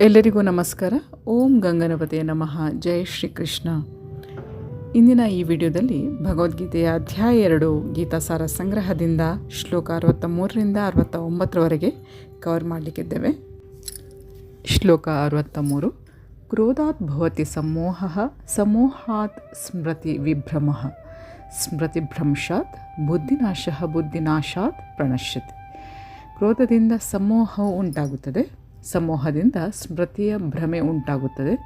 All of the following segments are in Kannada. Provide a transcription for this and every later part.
ಎಲ್ಲರಿಗೂ ನಮಸ್ಕಾರ. ಓಂ ಗಂಗನಪತಿಯ ನಮಃ. ಜಯ ಶ್ರೀ ಕೃಷ್ಣ ಇಂದಿನ ಈ ವಿಡಿಯೋದಲ್ಲಿ ಭಗವದ್ಗೀತೆಯ ಅಧ್ಯಾಯ ಎರಡು ಗೀತಾಸಾರ ಸಂಗ್ರಹದಿಂದ ಶ್ಲೋಕ ಅರವತ್ತ ಮೂರರಿಂದ ಅರವತ್ತ ಒಂಬತ್ತರವರೆಗೆ ಕವರ್ ಮಾಡಲಿಕ್ಕಿದ್ದೇವೆ. ಶ್ಲೋಕ ಅರವತ್ತ ಮೂರು ಕ್ರೋಧಾತ್ ಭವತಿ ಸಮೋಹ ಸಮೋಹಾತ್ ಸ್ಮೃತಿ ವಿಭ್ರಮ. ಸ್ಮೃತಿಭ್ರಂಶಾತ್ ಬುದ್ಧಿನಾಶ ಬುದ್ಧಿನಾಶಾತ್ ಪ್ರಣಶ್ಯತಿ. ಕ್ರೋಧದಿಂದ ಸಮೋಹವು ಉಂಟಾಗುತ್ತದೆ. ಸಮೋಹದಿಂದ ಸ್ಮೃತಿಯ ಭ್ರಮೆ ಉಂಟಾಗುತ್ತದೆ.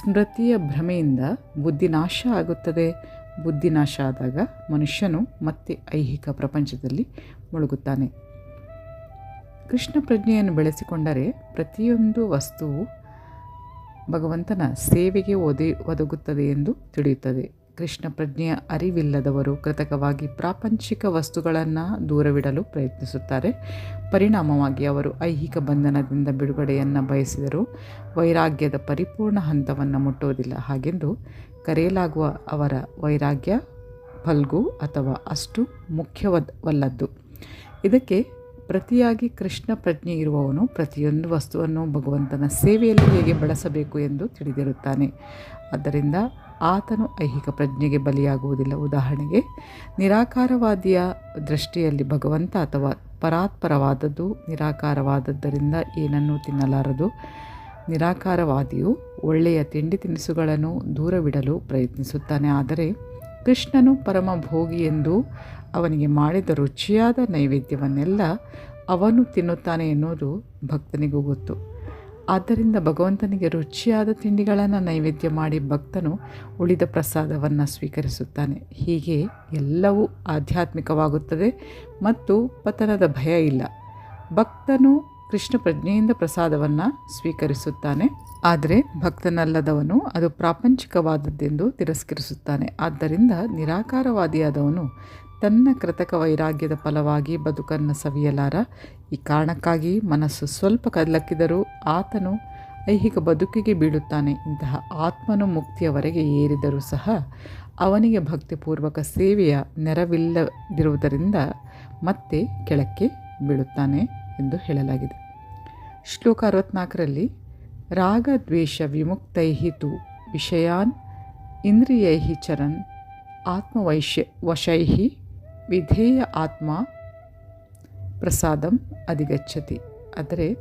ಸ್ಮೃತಿಯ ಭ್ರಮೆಯಿಂದ ಬುದ್ಧಿನಾಶ ಆಗುತ್ತದೆ. ಬುದ್ಧಿನಾಶ ಆದಾಗ ಮನುಷ್ಯನು ಮತ್ತೆ ಐಹಿಕ ಪ್ರಪಂಚದಲ್ಲಿ ಮುಳುಗುತ್ತಾನೆ. ಕೃಷ್ಣ ಪ್ರಜ್ಞೆಯನ್ನು ಬೆಳೆಸಿಕೊಂಡರೆ ಪ್ರತಿಯೊಂದು ವಸ್ತುವು ಭಗವಂತನ ಸೇವೆಗೆ ಒದೆ ಒದಗುತ್ತದೆ ಎಂದು ತಿಳಿಯುತ್ತದೆ. ಕೃಷ್ಣ ಪ್ರಜ್ಞೆಯ ಅರಿವಿಲ್ಲದವರು ಕೃತಕವಾಗಿ ಪ್ರಾಪಂಚಿಕ ವಸ್ತುಗಳನ್ನು ದೂರವಿಡಲು ಪ್ರಯತ್ನಿಸುತ್ತಾರೆ. ಪರಿಣಾಮವಾಗಿ ಅವರು ಐಹಿಕ ಬಂಧನದಿಂದ ಬಿಡುಗಡೆಯನ್ನು ಬಯಸಿದರು. ವೈರಾಗ್ಯದ ಪರಿಪೂರ್ಣ ಹಂತವನ್ನು ಮುಟ್ಟುವುದಿಲ್ಲ. ಹಾಗೆಂದು ಕರೆಯಲಾಗುವ ಅವರ ವೈರಾಗ್ಯ, ಫಲ್ಗು ಅಥವಾ ಅಷ್ಟು ಮುಖ್ಯವಲ್ಲದ್ದು. ಇದಕ್ಕೆ ಪ್ರತಿಯಾಗಿ ಕೃಷ್ಣ ಪ್ರಜ್ಞೆ ಇರುವವನು ಪ್ರತಿಯೊಂದು ವಸ್ತುವನ್ನು ಭಗವಂತನ ಸೇವೆಯಲ್ಲಿ ಹೇಗೆ ಬಳಸಬೇಕು ಎಂದು ತಿಳಿದಿರುತ್ತಾನೆ. ಆದ್ದರಿಂದ ಆತನು ಐಹಿಕ ಪ್ರಜ್ಞೆಗೆ ಬಲಿಯಾಗುವುದಿಲ್ಲ. ಉದಾಹರಣೆಗೆ, ನಿರಾಕಾರವಾದಿಯ ದೃಷ್ಟಿಯಲ್ಲಿ ಭಗವಂತ ಅಥವಾ ಪರಾತ್ಪರವಾದದ್ದು ನಿರಾಕಾರವಾದದ್ದರಿಂದ ಏನನ್ನೂ ತಿನ್ನಲಾರದು. ನಿರಾಕಾರವಾದಿಯು ಒಳ್ಳೆಯ ತಿಂಡಿ ತಿನಿಸುಗಳನ್ನು ದೂರವಿಡಲು ಪ್ರಯತ್ನಿಸುತ್ತಾನೆ. ಆದರೆ ಕೃಷ್ಣನು ಪರಮ ಭೋಗಿ ಎಂದು ಅವನಿಗೆ ಮಾಡಿದ ರುಚಿಯಾದ ನೈವೇದ್ಯವನ್ನೆಲ್ಲ ಅವನು ತಿನ್ನುತ್ತಾನೆ ಎನ್ನುವುದು ಭಕ್ತನಿಗೂ ಗೊತ್ತು. ಆದ್ದರಿಂದ ಭಗವಂತನಿಗೆ ರುಚಿಯಾದ ತಿಂಡಿಗಳನ್ನು ನೈವೇದ್ಯ ಮಾಡಿ ಭಕ್ತನು ಉಳಿದ ಪ್ರಸಾದವನ್ನು ಸ್ವೀಕರಿಸುತ್ತಾನೆ. ಹೀಗೆ ಎಲ್ಲವೂ ಆಧ್ಯಾತ್ಮಿಕವಾಗುತ್ತದೆ ಮತ್ತು ಪತನದ ಭಯ ಇಲ್ಲ. ಭಕ್ತನು ಕೃಷ್ಣ ಪ್ರಜ್ಞೆಯಿಂದ ಪ್ರಸಾದವನ್ನು ಸ್ವೀಕರಿಸುತ್ತಾನೆ. ಆದರೆ ಭಕ್ತನಲ್ಲದವನು ಅದು ಪ್ರಾಪಂಚಿಕವಾದದ್ದೆಂದು ತಿರಸ್ಕರಿಸುತ್ತಾನೆ. ಆದ್ದರಿಂದ ನಿರಾಕಾರವಾದಿಯಾದವನು ತನ್ನ ಕೃತಕ ವೈರಾಗ್ಯದ ಫಲವಾಗಿ ಬದುಕನ್ನು ಸವಿಯಲಾರ, ಈ ಕಾರಣಕ್ಕಾಗಿ ಮನಸ್ಸು ಸ್ವಲ್ಪ ಕದಲಕ್ಕಿದರೂ ಆತನು ಐಹಿಕ ಬದುಕಿಗೆ ಬೀಳುತ್ತಾನೆ. ಇಂತಹ ಆತ್ಮನು ಮುಕ್ತಿಯವರೆಗೆ ಏರಿದರೂ ಸಹ ಅವನಿಗೆ ಭಕ್ತಿಪೂರ್ವಕ ಸೇವೆಯ ನೆರವಿಲ್ಲದಿರುವುದರಿಂದ ಮತ್ತೆ ಕೆಳಕ್ಕೆ ಬೀಳುತ್ತಾನೆ. ಎಂದು ಹೇಳಲಾಗಿದೆ. ಶ್ಲೋಕ ಅರವತ್ನಾಲ್ಕರಲ್ಲಿ, ರಾಗ ದ್ವೇಷ ವಿಷಯಾನ್ ಇಂದ್ರಿಯೈಹಿ ಚರನ್ ಆತ್ಮವೈಶ್ಯ ವಶೈಹಿ ವಿಧೇಯ ಆತ್ಮ ಪ್ರಸಾದಂ ಅಧಿಗಚ್ಚತಿ ಆದರೆ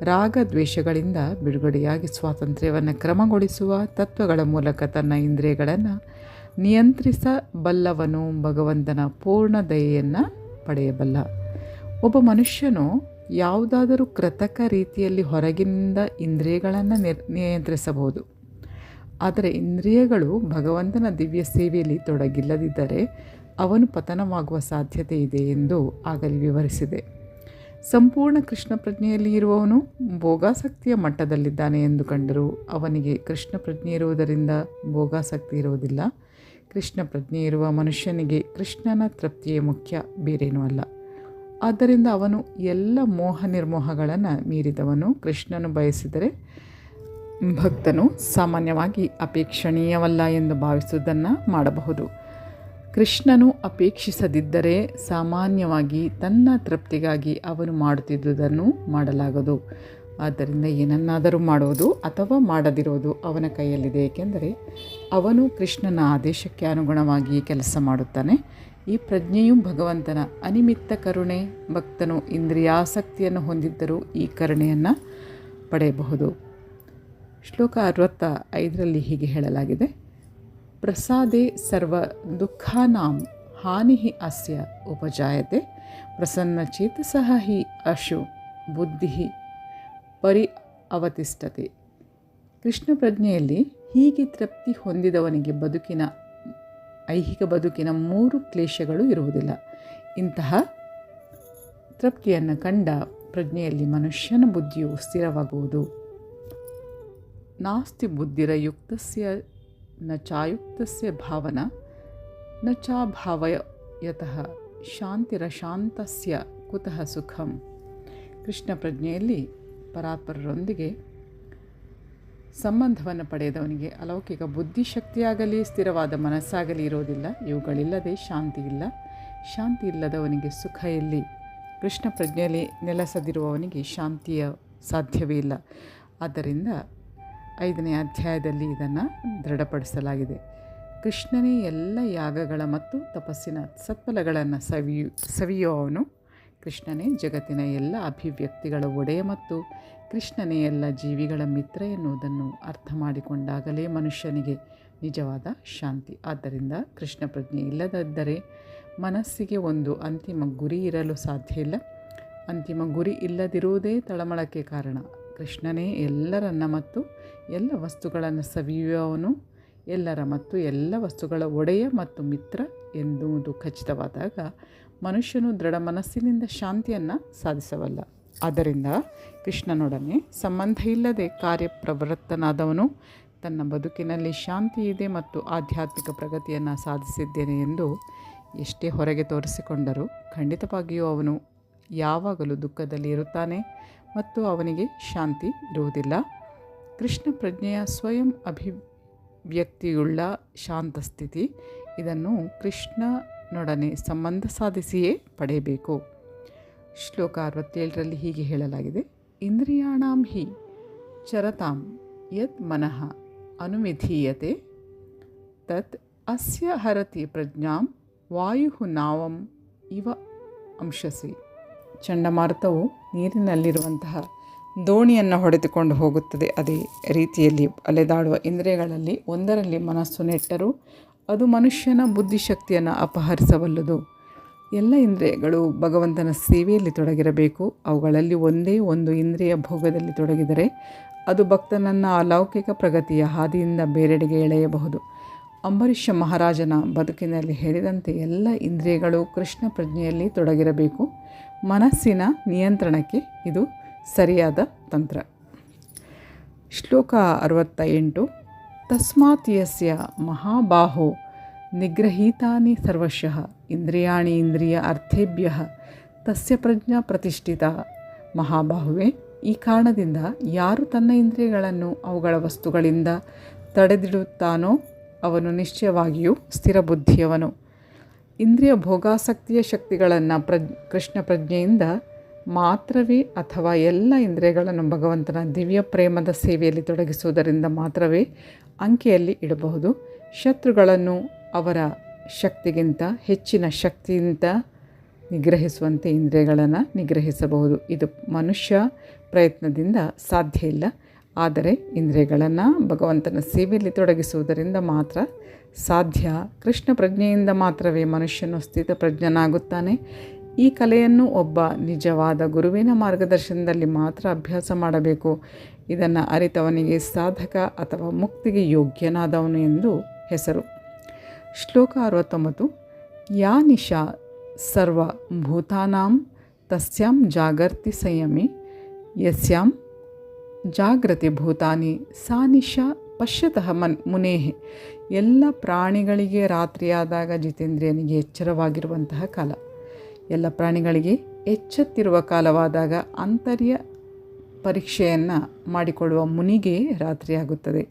ರಾಗ ದ್ವೇಷಗಳಿಂದ ಬಿಡುಗಡೆಯಾಗಿ ಸ್ವಾತಂತ್ರ್ಯವನ್ನು ಕ್ರಮಗೊಳಿಸುವ ತತ್ವಗಳ ಮೂಲಕ ತನ್ನ ಇಂದ್ರಿಯಗಳನ್ನು ನಿಯಂತ್ರಿಸಬಲ್ಲವನು ಭಗವಂತನ ಪೂರ್ಣ ದಯೆಯನ್ನು ಪಡೆಯಬಲ್ಲ. ಒಬ್ಬ ಮನುಷ್ಯನು ಯಾವುದಾದರೂ ಕೃತಕ ರೀತಿಯಲ್ಲಿ ಹೊರಗಿನಿಂದ ಇಂದ್ರಿಯಗಳನ್ನು ನಿಯಂತ್ರಿಸಬಹುದು. ಆದರೆ ಇಂದ್ರಿಯಗಳು ಭಗವಂತನ ದಿವ್ಯ ಸೇವೆಯಲ್ಲಿ ತೊಡಗಿಲ್ಲದಿದ್ದರೆ ಅವನು ಪತನವಾಗುವ ಸಾಧ್ಯತೆ ಇದೆ ಎಂದು ಆಗಲಿ ವಿವರಿಸಿದೆ. ಸಂಪೂರ್ಣ ಕೃಷ್ಣ ಪ್ರಜ್ಞೆಯಲ್ಲಿ ಇರುವವನು ಭೋಗಾಸಕ್ತಿಯ ಮಟ್ಟದಲ್ಲಿದ್ದಾನೆ ಎಂದು ಕಂಡರೂ ಅವನಿಗೆ ಕೃಷ್ಣ ಪ್ರಜ್ಞೆ ಇರುವುದರಿಂದ ಭೋಗಾಸಕ್ತಿ ಇರುವುದಿಲ್ಲ. ಕೃಷ್ಣ ಪ್ರಜ್ಞೆ ಇರುವ ಮನುಷ್ಯನಿಗೆ ಕೃಷ್ಣನ ತೃಪ್ತಿಯೇ ಮುಖ್ಯ, ಬೇರೇನೂ ಅಲ್ಲ. ಆದ್ದರಿಂದ ಅವನು ಎಲ್ಲ ಮೋಹ ನಿರ್ಮೋಹಗಳನ್ನು ಮೀರಿದವನು. ಕೃಷ್ಣನು ಬಯಸಿದರೆ ಭಕ್ತನು ಸಾಮಾನ್ಯವಾಗಿ ಅಪೇಕ್ಷಣೀಯವಲ್ಲ ಎಂದು ಭಾವಿಸುವುದನ್ನು ಮಾಡಬಹುದು. ಕೃಷ್ಣನು ಅಪೇಕ್ಷಿಸದಿದ್ದರೆ ಸಾಮಾನ್ಯವಾಗಿ ತನ್ನ ತೃಪ್ತಿಗಾಗಿ ಅವನು ಮಾಡುತ್ತಿದ್ದುದನ್ನು ಮಾಡಲಾಗದು. ಆದ್ದರಿಂದ ಏನನ್ನಾದರೂ ಮಾಡುವುದು ಅಥವಾ ಮಾಡದಿರುವುದು ಅವನ ಕೈಯಲ್ಲಿದೆ. ಏಕೆಂದರೆ ಅವನು ಕೃಷ್ಣನ ಆದೇಶಕ್ಕೆ ಅನುಗುಣವಾಗಿ ಕೆಲಸ ಮಾಡುತ್ತಾನೆ. ಈ ಪ್ರಜ್ಞೆಯು ಭಗವಂತನ ಅನಿಮಿತ್ತ ಕರುಣೆ, ಭಕ್ತನು ಇಂದ್ರಿಯಾಸಕ್ತಿಯನ್ನು ಹೊಂದಿದ್ದರೂ ಈ ಕರುಣೆಯನ್ನು ಪಡೆಯಬಹುದು. ಶ್ಲೋಕ ಅರವತ್ತ ಐದರಲ್ಲಿ ಹೀಗೆ ಹೇಳಲಾಗಿದೆ. ಪ್ರಸಾದೆ ಸರ್ವ ದುಃಖಾನಾಂ, ಹಾನಿ ಅಸ್ಯ ಉಪಜಾಯತೆ ಪ್ರಸನ್ನಚೇತಸಃ ಹಿ ಅಶು ಬುದ್ಧಿ ಪರಿ ಅವತಿಷ್ಠತೆ. ಕೃಷ್ಣ ಪ್ರಜ್ಞೆಯಲ್ಲಿ ಹೀಗೆ ತೃಪ್ತಿ ಹೊಂದಿದವನಿಗೆ ಬದುಕಿನ ಐಹಿಕ ಬದುಕಿನ ಮೂರು ಕ್ಲೇಶಗಳು ಇರುವುದಿಲ್ಲ. ಇಂತಹ ತೃಪ್ತಿಯನ್ನು ಕಂಡ ಪ್ರಜ್ಞೆಯಲ್ಲಿ ಮನುಷ್ಯನ ಬುದ್ಧಿಯು ಸ್ಥಿರವಾಗುವುದು. ನಾಸ್ತಿ ಬುದ್ಧಿರಯುಕ್ತಸ್ಯ ನ ಚಾಯುಕ್ತಸ್ಯ ಭಾವನ ನ ಚಾಭಾವಯತಃ ಶಾಂತಿರಶಾಂತಸ್ಯ ಕುತಃ ಸುಖಂ. ಕೃಷ್ಣ ಪ್ರಜ್ಞೆಯಲ್ಲಿ ಪರಾತ್ಪರರೊಂದಿಗೆ ಸಂಬಂಧವನ್ನು ಪಡೆಯದವನಿಗೆ ಅಲೌಕಿಕ ಬುದ್ಧಿಶಕ್ತಿಯಾಗಲಿ, ಸ್ಥಿರವಾದ ಮನಸ್ಸಾಗಲಿ ಇರೋದಿಲ್ಲ. ಇವುಗಳಿಲ್ಲದೆ ಶಾಂತಿ ಇಲ್ಲ. ಶಾಂತಿ ಇಲ್ಲದವನಿಗೆ ಸುಖ ಎಲ್ಲಿ? ಕೃಷ್ಣ ಪ್ರಜ್ಞೆಯಲ್ಲಿ ನೆಲೆಸದಿರುವವನಿಗೆ ಶಾಂತಿಯ ಸಾಧ್ಯವೇ ಇಲ್ಲ. ಆದ್ದರಿಂದ ಐದನೇ ಅಧ್ಯಾಯದಲ್ಲಿ ಇದನ್ನು ದೃಢಪಡಿಸಲಾಗಿದೆ. ಕೃಷ್ಣನೇ ಎಲ್ಲ ಯಾಗಗಳ ಮತ್ತು ತಪಸ್ಸಿನ ಸತ್ಫಲಗಳನ್ನು ಸವಿಯು, ಸವಿಯುವವನು. ಕೃಷ್ಣನೇ ಜಗತ್ತಿನ ಎಲ್ಲ ಅಭಿವ್ಯಕ್ತಿಗಳ ಒಡೆಯ ಮತ್ತು ಕೃಷ್ಣನೇ ಎಲ್ಲ ಜೀವಿಗಳ ಮಿತ್ರ ಎನ್ನುವುದನ್ನು ಅರ್ಥ ಮಾಡಿಕೊಂಡಾಗಲೇ ಮನುಷ್ಯನಿಗೆ ನಿಜವಾದ ಶಾಂತಿ. ಆದ್ದರಿಂದ ಕೃಷ್ಣ ಪ್ರಜ್ಞೆ ಇಲ್ಲದಿದ್ದರೆ ಮನಸ್ಸಿಗೆ ಒಂದು ಅಂತಿಮ ಗುರಿ ಇರಲು ಸಾಧ್ಯ ಇಲ್ಲ. ಅಂತಿಮ ಗುರಿ ಇಲ್ಲದಿರುವುದೇ ತಳಮಳಕ್ಕೆ ಕಾರಣ. ಕೃಷ್ಣನೇ ಎಲ್ಲರನ್ನ ಮತ್ತು ಎಲ್ಲ ವಸ್ತುಗಳನ್ನು ಸವಿಯುವವನು. ಎಲ್ಲರ ಮತ್ತು ಎಲ್ಲ ವಸ್ತುಗಳ ಒಡೆಯ ಮತ್ತು ಮಿತ್ರ ಎನ್ನುವುದು ಖಚಿತವಾದಾಗ ಮನುಷ್ಯನು ದೃಢ ಮನಸ್ಸಿನಿಂದ ಶಾಂತಿಯನ್ನು ಸಾಧಿಸಬಲ್ಲ. ಆದ್ದರಿಂದ ಕೃಷ್ಣನೊಡನೆ ಸಂಬಂಧ ಇಲ್ಲದೆ ಕಾರ್ಯಪ್ರವೃತ್ತನಾದವನು ತನ್ನ ಬದುಕಿನಲ್ಲಿ ಶಾಂತಿ ಇದೆ ಮತ್ತು ಆಧ್ಯಾತ್ಮಿಕ ಪ್ರಗತಿಯನ್ನು ಸಾಧಿಸಿದ್ದೇನೆ ಎಂದು ಎಷ್ಟೇ ಹೊರಗೆ ತೋರಿಸಿಕೊಂಡರೂ ಖಂಡಿತವಾಗಿಯೂ ಅವನು ಯಾವಾಗಲೂ ದುಃಖದಲ್ಲಿ ಇರುತ್ತಾನೆ ಮತ್ತು ಅವನಿಗೆ ಶಾಂತಿ ಇರುವುದಿಲ್ಲ. ಕೃಷ್ಣ ಪ್ರಜ್ಞೆಯ ಸ್ವಯಂ ಅಭಿವ್ಯಕ್ತಿಯುಳ್ಳ ಶಾಂತ ಸ್ಥಿತಿ ಇದನ್ನು ಕೃಷ್ಣನೊಡನೆ ಸಂಬಂಧ ಸಾಧಿಸಿಯೇ ಪಡೆಯಬೇಕು. ಶ್ಲೋಕ ಅರವತ್ತೇಳರಲ್ಲಿ ಹೀಗೆ ಹೇಳಲಾಗಿದೆ. ಇಂದ್ರಿಯಾಣಾಂ ಹಿ ಚರತಾಂ ಯತ್ ಮನಃ ಅನುಮಿಧೀಯತೆ ತತ್ ಅಸ್ಯ ಹರತಿ ಪ್ರಜ್ಞಾಂ ವಾಯು ನಾವಂ ಇವ ಅಂಶಸಿ. ಚಂಡಮಾರುತವು ನೀರಿನಲ್ಲಿರುವಂತಹ ದೋಣಿಯನ್ನು ಹೊಡೆದುಕೊಂಡು ಹೋಗುತ್ತದೆ. ಅದೇ ರೀತಿಯಲ್ಲಿ ಅಲೆದಾಡುವ ಇಂದ್ರಿಯಗಳಲ್ಲಿ ಒಂದರಲ್ಲಿ ಮನಸ್ಸು ನೆಟ್ಟರೂ ಅದು ಮನುಷ್ಯನ ಬುದ್ಧಿಶಕ್ತಿಯನ್ನು ಅಪಹರಿಸಬಲ್ಲದು. ಎಲ್ಲ ಇಂದ್ರಿಯಗಳು ಭಗವಂತನ ಸೇವೆಯಲ್ಲಿ ತೊಡಗಿರಬೇಕು. ಅವುಗಳಲ್ಲಿ ಒಂದೇ ಒಂದು ಇಂದ್ರಿಯ ಭೋಗದಲ್ಲಿ ತೊಡಗಿದರೆ ಅದು ಭಕ್ತನನ್ನು ಅಲೌಕಿಕ ಪ್ರಗತಿಯ ಹಾದಿಯಿಂದ ಬೇರೆಡೆಗೆ ಎಳೆಯಬಹುದು. ಅಂಬರೀಷ ಮಹಾರಾಜನ ಬದುಕಿನಲ್ಲಿ ಹೇಳಿದಂತೆ ಎಲ್ಲ ಇಂದ್ರಿಯಗಳು ಕೃಷ್ಣ ಪ್ರಜ್ಞೆಯಲ್ಲಿ ತೊಡಗಿರಬೇಕು. ಮನಸ್ಸಿನ ನಿಯಂತ್ರಣಕ್ಕೆ ಇದು ಸರಿಯಾದ ತಂತ್ರ. ಶ್ಲೋಕ ಅರವತ್ತ ಎಂಟು ತಸ್ಮಾತ್ ಯಸ್ಯ ಮಹಾಬಾಹೋ ನಿಗ್ರಹೀತಾನಿ ಸರ್ವಶಃ, ಇಂದ್ರಿಯಾಣಿ ಇಂದ್ರಿಯ ಅರ್ಥೇಭ್ಯ, ತಸ್ಯ ಪ್ರಜ್ಞಾ ಪ್ರತಿಷ್ಠಿತ. ಮಹಾಬಾಹುವೆ, ಈ ಕಾರಣದಿಂದ ಯಾರು ತನ್ನ ಇಂದ್ರಿಯಗಳನ್ನು ಅವುಗಳ ವಸ್ತುಗಳಿಂದ ತಡೆದಿಡುತ್ತಾನೋ ಅವನು ನಿಶ್ಚಯವಾಗಿಯೂ ಸ್ಥಿರ ಬುದ್ಧಿಯವನು ಇಂದ್ರಿಯ ಭೋಗಾಸಕ್ತಿಯ ಶಕ್ತಿಗಳನ್ನು ಪ್ರಜ್, ಕೃಷ್ಣ ಪ್ರಜ್ಞೆಯಿಂದ ಮಾತ್ರವೇ ಅಥವಾ ಎಲ್ಲ ಇಂದ್ರಿಯಗಳನ್ನು ಭಗವಂತನ ದಿವ್ಯ ಪ್ರೇಮದ ಸೇವೆಯಲ್ಲಿ ತೊಡಗಿಸುವುದರಿಂದ ಮಾತ್ರವೇ ಅಂಕೆಯಲ್ಲಿ ಇಡಬಹುದು. ಶತ್ರುಗಳನ್ನು ಅವರ ಶಕ್ತಿಗಿಂತ, ಹೆಚ್ಚಿನ ಶಕ್ತಿಯಿಂದ ನಿಗ್ರಹಿಸುವಂತೆ ಇಂದ್ರಿಯಗಳನ್ನು ನಿಗ್ರಹಿಸಬಹುದು. ಇದು ಮನುಷ್ಯ ಪ್ರಯತ್ನದಿಂದ ಸಾಧ್ಯ ಇಲ್ಲ. ಆದರೆ ಇಂದ್ರಿಯಗಳನ್ನು ಭಗವಂತನ ಸೇವೆಯಲ್ಲಿ ತೊಡಗಿಸುವುದರಿಂದ ಮಾತ್ರ ಸಾಧ್ಯ. ಕೃಷ್ಣ ಪ್ರಜ್ಞೆಯಿಂದ ಮಾತ್ರವೇ ಮನುಷ್ಯನು ಸ್ಥಿತಪ್ರಜ್ಞನಾಗುತ್ತಾನೆ ಈ ಕಲೆಯನ್ನು ಒಬ್ಬ ನಿಜವಾದ ಗುರುವಿನ ಮಾರ್ಗದರ್ಶನದಲ್ಲಿ ಮಾತ್ರ ಅಭ್ಯಾಸ ಮಾಡಬೇಕು. ಇದನ್ನು ಅರಿತವನಿಗೆ ಸಾಧಕ ಅಥವಾ ಮುಕ್ತಿಗೆ ಯೋಗ್ಯನಾದವನು ಎಂದು ಹೆಸರು. ಶ್ಲೋಕ ಅರವತ್ತೊಂಬತ್ತು ಯಾ ನಿಶಾ ಸರ್ವ ಭೂತಾನಾಂ ತಸ್ಯಾಂ ಜಾಗರ್ತಿ ಸಂಯಮಿ, ಯಸ್ಯಾಂ ಜಾಗ್ರತೆ ಭೂತಾನಿ, ಸಾ ನಿಶಾ ಪಶ್ಯತಃ ಮನ್ ಮುನೇಹೆ. ಎಲ್ಲ ಪ್ರಾಣಿಗಳಿಗೆ ರಾತ್ರಿಯಾದಾಗ ಜಿತೇಂದ್ರಿಯನಿಗೆ ಎಚ್ಚರವಾಗಿರುವಂತಹ ಕಾಲ. ಎಲ್ಲ ಪ್ರಾಣಿಗಳಿಗೆ ಎಚ್ಚೆತ್ತಿರುವ ಕಾಲವಾದಾಗ ಅಂತರ್ಯ ಪರೀಕ್ಷೆಯನ್ನು ಮಾಡಿಕೊಳ್ಳುವ ಮುನಿಗೆ ರಾತ್ರಿಯಾಗುತ್ತದೆ.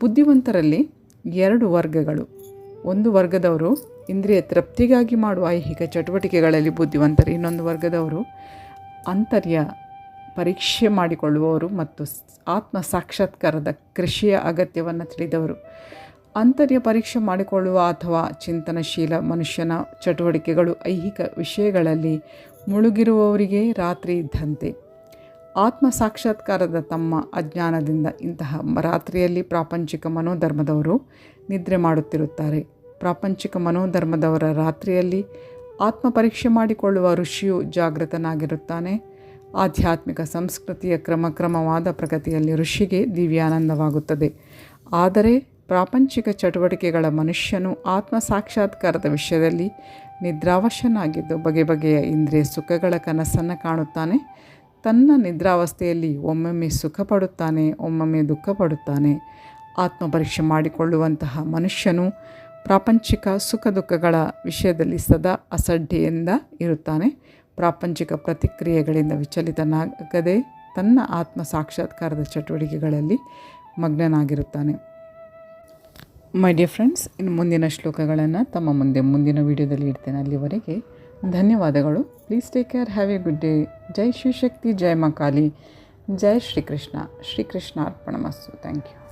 ಬುದ್ಧಿವಂತರಲ್ಲಿ ಎರಡು ವರ್ಗಗಳು. ಒಂದು ವರ್ಗದವರು ಇಂದ್ರಿಯ ತೃಪ್ತಿಗಾಗಿ ಮಾಡುವ ಐಹಿಕ ಚಟುವಟಿಕೆಗಳಲ್ಲಿ ಬುದ್ಧಿವಂತರು, ಇನ್ನೊಂದು ವರ್ಗದವರು ಅಂತರ್ಯ ಪರೀಕ್ಷೆ ಮಾಡಿಕೊಳ್ಳುವವರು ಮತ್ತು ಆತ್ಮ ಸಾಕ್ಷಾತ್ಕಾರದ ಕೃಷಿಯ ಅಗತ್ಯವನ್ನು ತಿಳಿದವರು. ಅಂತರ್ಯ ಪರೀಕ್ಷೆ ಮಾಡಿಕೊಳ್ಳುವ ಅಥವಾ ಚಿಂತನಶೀಲ ಮನುಷ್ಯನ ಚಟುವಟಿಕೆಗಳು ಐಹಿಕ ವಿಷಯಗಳಲ್ಲಿ ಮುಳುಗಿರುವವರಿಗೆ ರಾತ್ರಿ ಇದ್ದಂತೆ ಆತ್ಮ ಸಾಕ್ಷಾತ್ಕಾರದ ತಮ್ಮ ಅಜ್ಞಾನದಿಂದ ಇಂತಹ ರಾತ್ರಿಯಲ್ಲಿ ಪ್ರಾಪಂಚಿಕ ಮನೋಧರ್ಮದವರು ನಿದ್ರೆ ಮಾಡುತ್ತಿರುತ್ತಾರೆ. ಪ್ರಾಪಂಚಿಕ ಮನೋಧರ್ಮದವರ ರಾತ್ರಿಯಲ್ಲಿ ಆತ್ಮ ಪರೀಕ್ಷೆ ಮಾಡಿಕೊಳ್ಳುವ ಋಷಿಯು ಜಾಗೃತನಾಗಿರುತ್ತಾನೆ. ಆಧ್ಯಾತ್ಮಿಕ ಸಂಸ್ಕೃತಿಯ ಕ್ರಮಕ್ರಮವಾದ ಪ್ರಗತಿಯಲ್ಲಿ ಋಷಿಗೆ ದಿವ್ಯಾನಂದವಾಗುತ್ತದೆ. ಆದರೆ ಪ್ರಾಪಂಚಿಕ ಚಟುವಟಿಕೆಗಳ ಮನುಷ್ಯನು ಆತ್ಮ ಸಾಕ್ಷಾತ್ಕಾರದ ವಿಷಯದಲ್ಲಿ ನಿದ್ರಾವಶನಾಗಿದ್ದು ಬಗೆ ಬಗೆಯ ಇಂದ್ರಿಯ ಸುಖಗಳ ಕನಸನ್ನು ಕಾಣುತ್ತಾನೆ. ತನ್ನ ನಿದ್ರಾವಸ್ಥೆಯಲ್ಲಿ ಒಮ್ಮೊಮ್ಮೆ ಸುಖ ಪಡುತ್ತಾನೆ ಒಮ್ಮೊಮ್ಮೆ ದುಃಖ ಪಡುತ್ತಾನೆ ಆತ್ಮ ಮಾಡಿಕೊಳ್ಳುವಂತಹ ಮನುಷ್ಯನು ಪ್ರಾಪಂಚಿಕ ಸುಖ ದುಃಖಗಳ ವಿಷಯದಲ್ಲಿ ಸದಾ ಅಸಡ್ಡೆಯಿಂದ ಇರುತ್ತಾನೆ. ಪ್ರಾಪಂಚಿಕ ಪ್ರತಿಕ್ರಿಯೆಗಳಿಂದ ವಿಚಲಿತನಾಗದೆ ತನ್ನ ಆತ್ಮ ಸಾಕ್ಷಾತ್ಕಾರದ ಚಟುವಟಿಕೆಗಳಲ್ಲಿ ಮಗ್ನನಾಗಿರುತ್ತಾನೆ. ಮೈ ಡಿಯರ್ ಫ್ರೆಂಡ್ಸ್ ಇನ್ನು ಮುಂದಿನ ಶ್ಲೋಕಗಳನ್ನು ತಮ್ಮ ಮುಂದೆ ಮುಂದಿನ ವಿಡಿಯೋದಲ್ಲಿ ಇಡ್ತೇನೆ. ಅಲ್ಲಿವರೆಗೆ ಧನ್ಯವಾದಗಳು. Please take care have a good day ಜೈ ಶಿವಶಕ್ತಿ ಜೈ ಮಾ ಕಾಲಿ. ಜೈ ಶ್ರೀಕೃಷ್ಣ. ಶ್ರೀಕೃಷ್ಣ ಅರ್ಪಣಮಸ್ತು ಥ್ಯಾಂಕ್ ಯು